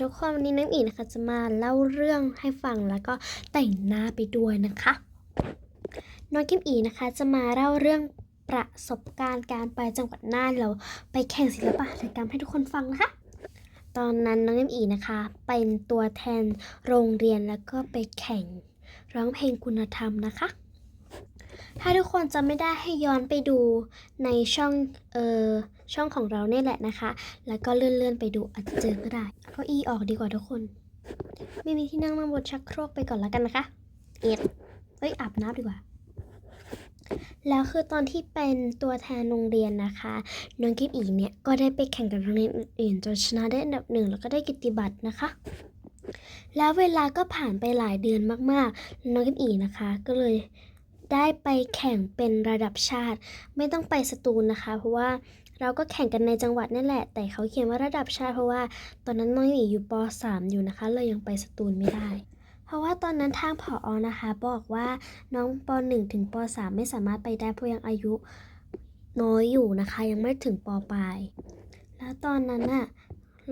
ทุกคนวันนี้น้องอีนะคะ จะมาเล่าเรื่องให้ฟังแล้วก็แต่งหน้าไปด้วยนะคะ น้องกิมอีนะคะ จะมาเล่าเรื่องประสบการณ์การไปจังหวัดน่านเราไปแข่งศิลปะหัตถกรรมให้ทุกคนฟังนะคะ ตอนนั้นน้องกิมอีนะคะ เป็นตัวแทนโรงเรียนแล้วก็ไปแข่งร้องเพลงคุณธรรมนะคะ ถ้าทุกคนจะไม่ได้ให้ย้อนไปดูในช่องเออช่องของเราเนี่ยแหละนะคะ แล้วก็เลื่อนๆไปดูอาจจะเจอก็ได้เก้าอี้ออกดีกว่าทุกคน ไม่มีที่นั่งนั่งบนชักโครกไปก่อนแล้วกันนะคะเอ็ดเอ้ยอาบน้ำดีกว่า แล้วคือตอนที่เป็นตัวแทนโรงเรียนนะคะน้องกิฟอีเนี่ยก็ได้ไปแข่งกับโรงเรียนอื่นๆจนชนะได้อันดับหนึ่งแล้วก็ได้กิตติบัตรนะคะแล้วเวลาก็ผ่านไปหลายเดือนมากๆ น้องกิฟอีนะคะ ก็เลย ได้ไปแข่งเป็นระดับชาติ ไม่ต้องไปสตูลนะคะ เพราะว่าเราก็แข่งกันในจังหวัดนั่นแหละ แต่เขาเขียนว่าระดับชาติเพราะว่า ตอนนั้นน้องกิฟอีอยู่ป .3 อยู่นะคะ เลยยังไปสตูลไม่ได้ เพราะว่าตอนนั้นทางผออนะคะ บอกว่าน้องป .1 ถึงป .3 ไม่สามารถไปได้เพราะยังอายุน้อยอยู่นะคะ ยังไม่ถึงปปลาย แล้วตอนนั้นน่ะ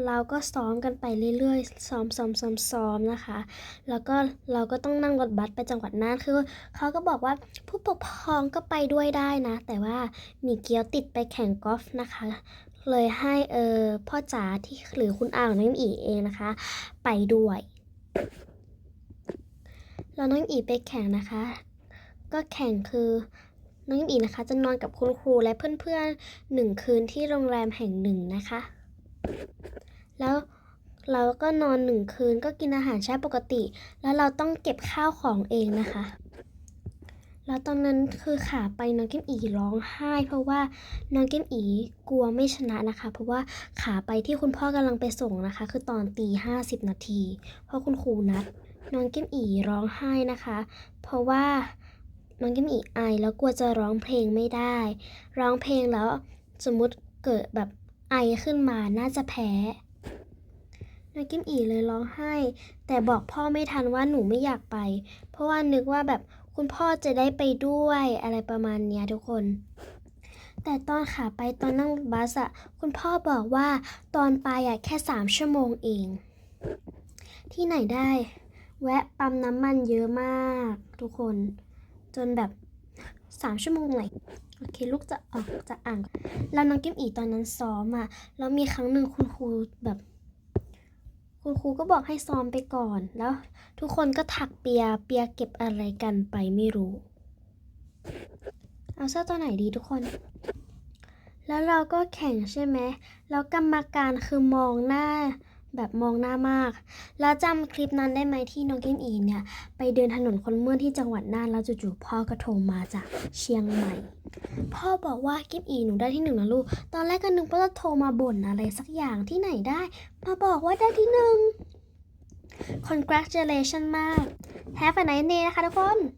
เราก็ซ้อมกันไปเรื่อยๆ ซ้อมซ้อมซ้อมซ้อมนะคะ แล้วก็เราก็ต้องนั่งรถบัสไปจังหวัดน่าน คือเขาก็บอกว่าผู้ปกครองก็ไปด้วยได้นะ แต่ว่ามีเกียวติดไปแข่งกอล์ฟนะคะ เลยให้เออพ่อจ๋าที่หรือคุณอาของน้องอีเองนะคะ ไปด้วย แล้วน้องอีไปแข่งนะคะ ก็แข่งคือน้องอีนะคะจะนอนกับคุณครูและเพื่อนๆหนึ่งคืนที่โรงแรมแห่งหนึ่งนะคะ แล้วเราก็นอนหนึ่งคืนก็กินอาหารเช้าปกติ แล้วเราต้องเก็บข้าวของเองนะคะ แล้วตอนนั้นคือขาไปน้องกิมอีร้องไห้ เพราะว่าน้องกิมอีกลัวไม่ชนะนะคะ เพราะว่าขาไปที่คุณพ่อกำลังไปส่งนะคะ คือตอนตีห้าสิบนาที เพราะคุณครูนัดน้องกิมอีร้องไห้นะคะ เพราะว่าน้องกิมอีไอแล้วกลัวจะร้องเพลงไม่ได้ ร้องเพลงแล้วสมมุติเกิดแบบไอขึ้นมาน่าจะแพ้ น้องกิมอีเลยร้องไห้ แต่บอกพ่อไม่ทันว่าหนูไม่อยากไป เพราะว่านึกว่าแบบคุณพ่อจะได้ไปด้วยอะไรประมาณเนี้ยทุกคน แต่ตอนขาไปตอนนั่งบัสอะคุณพ่อบอกว่าตอนไปอะแค่สามชั่วโมงเอง ที่ไหนได้ แวะปั๊มน้ำมันเยอะมาก ทุกคน จนแบบสามชั่วโมงไหนโอเคลูกจะออกจะอ่างแล้วน้องกิมอีตอนนั้นซ้อมอะแล้วมีครั้งหนึ่งคุณครูแบบ คุณครูก็บอกให้ซ้อมไปก่อน แล้ว ทุกคนก็ถักเปีย เปียเก็บอะไรกันไปไม่รู้ เอาเสื้อตัวไหนดีทุกคน แล้วเราก็แข่งใช่ไหม แล้วกรรมการคือมองหน้าแบบมองหน้ามาก แล้วจำคลิปนั้นได้ไหมที่น้องกิมอีเนี่ย ไปเดินถนนคนเมื่อที่จังหวัดน่านแล้วจู่ๆพ่อก็โทรมาจากเชียงใหม่ พ่อบอกว่ากิฟอีหนูได้ที่หนึ่งนะลูก ตอนแรกก็นึกว่าจะโทรมาบ่นอะไรสักอย่างที่ไหนได้ มาบอกว่าได้ที่หนึ่ง congratulation มาก Have a nice day นะคะทุกคน